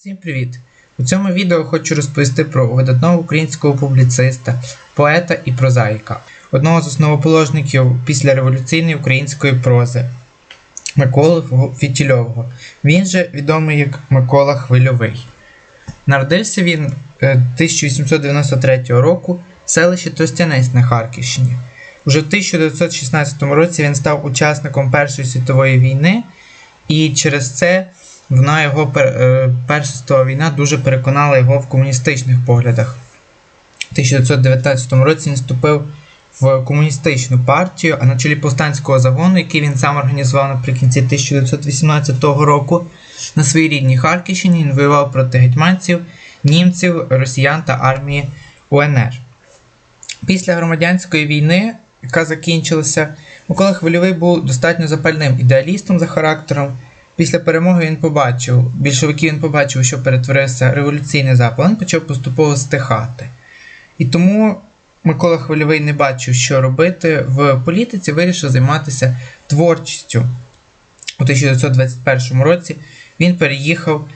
Всім привіт! У цьому відео хочу розповісти про видатного українського публіциста, поета і прозаїка, одного з основоположників післяреволюційної української прози Миколи Фітільового. Він же відомий як Микола Хвильовий. Народився він е, 1893 року в селищі Тростянець на Харківщині. Уже в 1916 році він став учасником Першої світової війни, і через це вона його е, Перша світова війна дуже переконала його в комуністичних поглядах. У 1919 році він вступив в комуністичну партію, а на чолі повстанського загону, який він сам організував наприкінці 1918 року, на своїй рідній Харківщині він воював проти гетьманців, німців, росіян та армії УНР. Після громадянської війни, яка закінчилася, Микола Хвильовий був достатньо запальним ідеалістом за характером. Після перемоги він побачив, більшовиків він побачив, що перетворився революційний запал, він почав поступово стихати. І тому Микола Хвильовий не бачив, що робити в політиці, вирішив займатися творчістю. У 1921 році він переїхав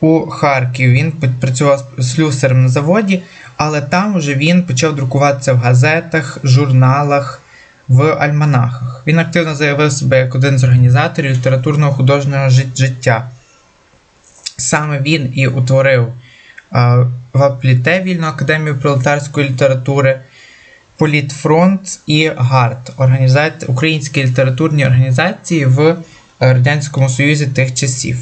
у Харків. Він працював слюсарем на заводі, але там вже він почав друкуватися в газетах, журналах, в альманахах. Він активно заявив себе як один з організаторів літературного художнього жит- життя. Саме він і утворив в Апліте Вільну академію пролетарської літератури, Політфронт і ГАРД українські літературні організації в е, Радянському Союзі тих часів.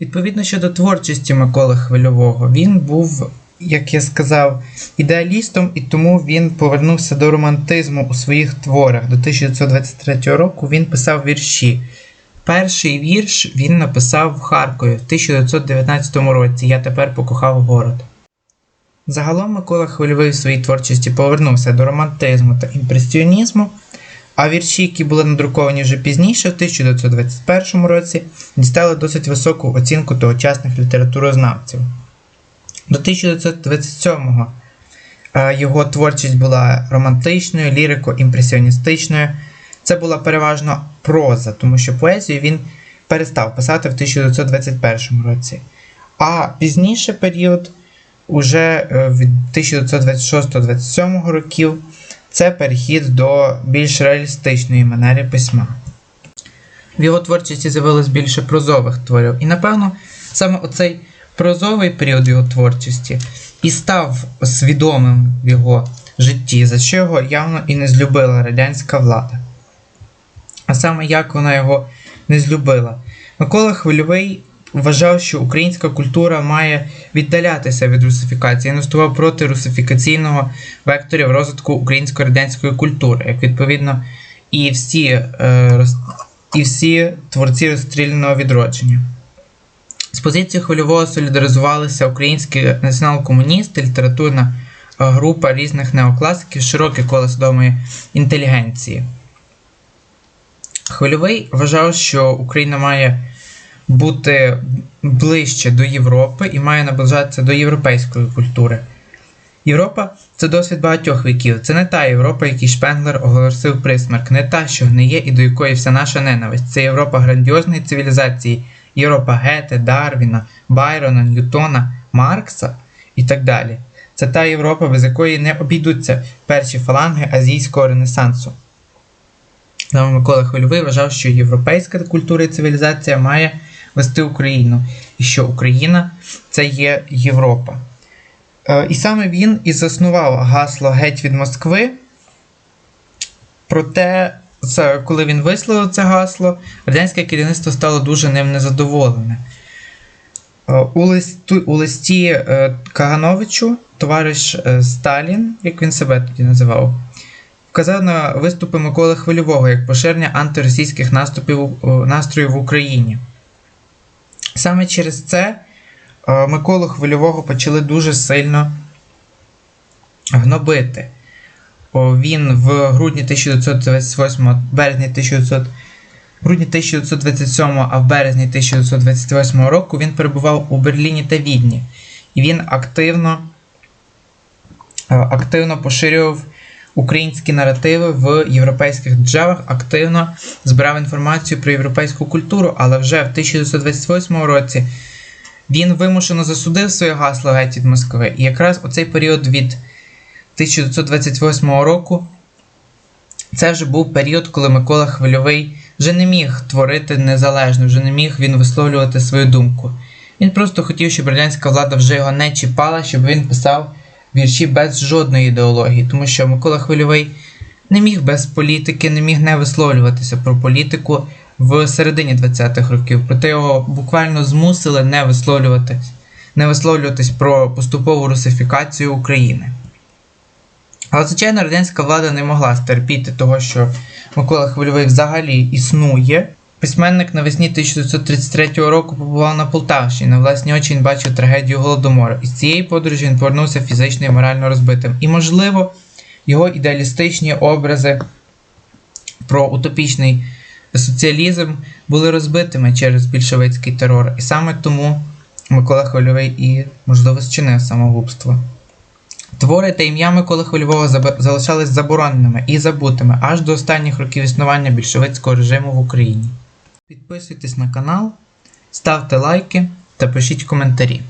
Відповідно щодо творчості Миколи Хвильового, він був, як я сказав, ідеалістом, і тому він повернувся до романтизму у своїх творах. До 1923 року він писав вірші. Перший вірш він написав в Харкові в 1919 році. Я тепер покохав город. Загалом Микола Хвильовий в своїй творчості повернувся до романтизму та імпресіонізму, а вірші, які були надруковані вже пізніше, в 1921 році, дістали досить високу оцінку тогочасних літературознавців. До 1927-го е, його творчість була романтичною, лірико-імпресіоністичною. Це була переважно проза, тому що поезію він перестав писати в 1921 році. А пізніше період, уже е, від 1926-27 років, це перехід до більш реалістичної манери письма. В його творчості з'явилось більше прозових творів. І, напевно, саме оцей прозовий період його творчості і став свідомим в його житті, за що його явно і не злюбила радянська влада. А саме як вона його не злюбила. Микола Хвильовий вважав, що українська культура має віддалятися від русифікації, і наступав проти русифікаційного векторів розвитку українсько-радянської культури, як відповідно і всі, е, і всі творці розстріляного відродження. З позицією хвильового солідаризувалися українські націонал-комуністи, літературна е, група різних неокласиків, широке коло свідомої інтелігенції. Хвильовий вважав, що Україна має бути ближче до Європи і має наближатися до європейської культури. Європа це досвід багатьох віків. Це не та Європа, який Шпенглер оголосив присмерк, не та, що гниє і до якої вся наша ненависть. Це Європа грандіозної цивілізації, Європа Гете, Дарвіна, Байрона, Ньютона, Маркса і так далі. Це та Європа, без якої не обійдуться перші фаланги азійського ренесансу. Саме Микола Хвильовий вважав, що європейська культура і цивілізація має вести Україну, і що Україна це є Європа. Е, І саме він і заснував гасло Геть від Москви. Проте, це- коли він висловив це гасло, радянське керівництво стало дуже ним незадоволене. Е, У листі, у листі е, Кагановичу товариш е, Сталін, як він себе тоді називав, вказав на виступи Миколи Хвильового як поширення антиросійських наступів, настроїв в Україні. Саме через це Миколу Хвильового почали дуже сильно гнобити. Він в грудні 1928, березні 1900, грудні 1927, а в березні 1928 року він перебував у Берліні та Відні. І він активно, е, активно поширював українські наративи в європейських державах, активно збирав інформацію про європейську культуру, але вже в 1928 році Він вимушено засудив своє гасло геть від Москви. І якраз у цей період від 1928 року це вже був період, коли Микола Хвильовий вже не міг творити незалежно, вже не міг він висловлювати свою думку. Він просто хотів, щоб радянська влада вже його не чіпала, щоб він писав вірші без жодної ідеології, тому що Микола Хвильовий не міг без політики, не міг не висловлюватися про політику в середині 20-х років. Проте його буквально змусили не висловлюватись, не висловлюватись про поступову русифікацію України. Але, звичайно, радянська влада не могла стерпіти того, що Микола Хвильовий взагалі існує. Письменник навесні 1933 року побував на Полтавщині. На власні очі він бачив трагедію Голодомору. І з цієї подорожі він повернувся фізично і морально розбитим. І, можливо, його ідеалістичні образи про утопічний соціалізм були розбитими через більшовицький терор. І саме тому Микола Хвильовий і, можливо, зчинив самогубство. Твори та ім'я Миколи Хвильового залишались забороненими і забутими аж до останніх років існування більшовицького режиму в Україні. Підписуйтесь на канал, ставте лайки та пишіть коментарі.